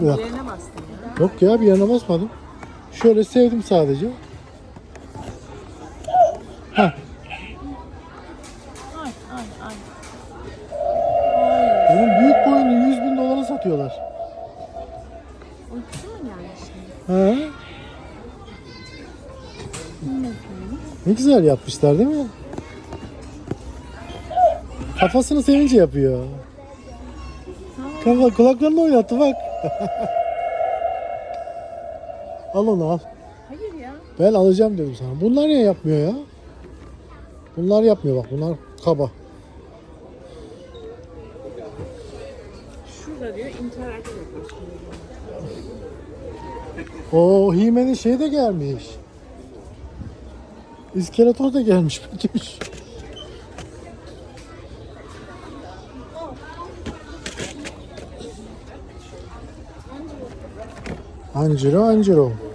Yok. Yerine bastın ya. Yok ya bir yerine basmadım. Şöyle sevdim sadece. Heh. Ay ay ay. Bunun büyük boyunu 100 bin dolara satıyorlar. Uykusu mu geldi şimdi? He? Ne güzel yapmışlar değil mi? Kafasını sevince yapıyor. Kafa kulaklarını oynattı bak. al onu al. Hayır ya. Ben alacağım dedim sana. Bunlar niye yapmıyor ya? Bunlar yapmıyor bak. Bunlar kaba. Şurada diyor interaktif yapıyorsun. O Hime'nin şeyi de gelmiş. İskeletor da gelmiş. 안지러 안지러.